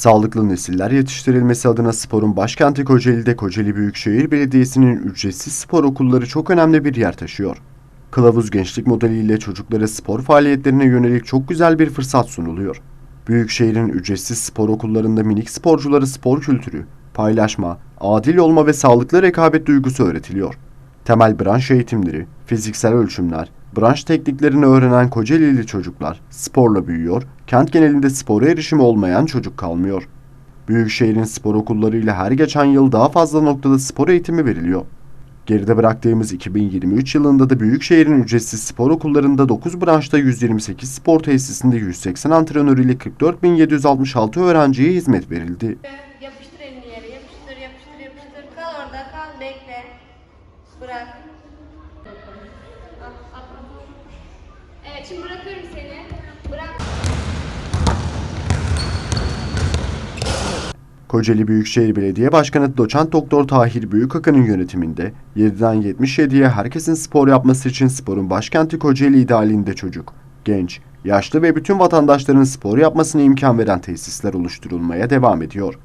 Sağlıklı nesiller yetiştirilmesi adına sporun başkenti Kocaeli'de Kocaeli Büyükşehir Belediyesi'nin ücretsiz spor okulları çok önemli bir yer taşıyor. Kılavuz Gençlik modeliyle çocuklara spor faaliyetlerine yönelik çok güzel bir fırsat sunuluyor. Büyükşehir'in ücretsiz spor okullarında minik sporculara spor kültürü, paylaşma, adil olma ve sağlıklı rekabet duygusu öğretiliyor. Temel branş eğitimleri, fiziksel ölçümler, branş tekniklerini öğrenen Kocaeli'li çocuklar sporla büyüyor, kent genelinde spora erişimi olmayan çocuk kalmıyor. Büyükşehir'in spor okullarıyla her geçen yıl daha fazla noktada spor eğitimi veriliyor. Geride bıraktığımız 2023 yılında da Büyükşehir'in ücretsiz spor okullarında 9 branşta 128 spor tesisinde 180 antrenör ile 44.766 öğrenciye hizmet verildi. Yapıştır elini yere, yapıştır, yapıştır, yapıştır. Kal orada, kal, bekle. Bırak. Şimdi bırakıyorum seni. Bırak. Kocaeli Büyükşehir Belediye Başkanı Doçent Doktor Tahir Büyükakın'ın yönetiminde 7'den 77'ye herkesin spor yapması için sporun başkenti Kocaeli idealinde çocuk, genç, yaşlı ve bütün vatandaşların spor yapmasına imkan veren tesisler oluşturulmaya devam ediyor.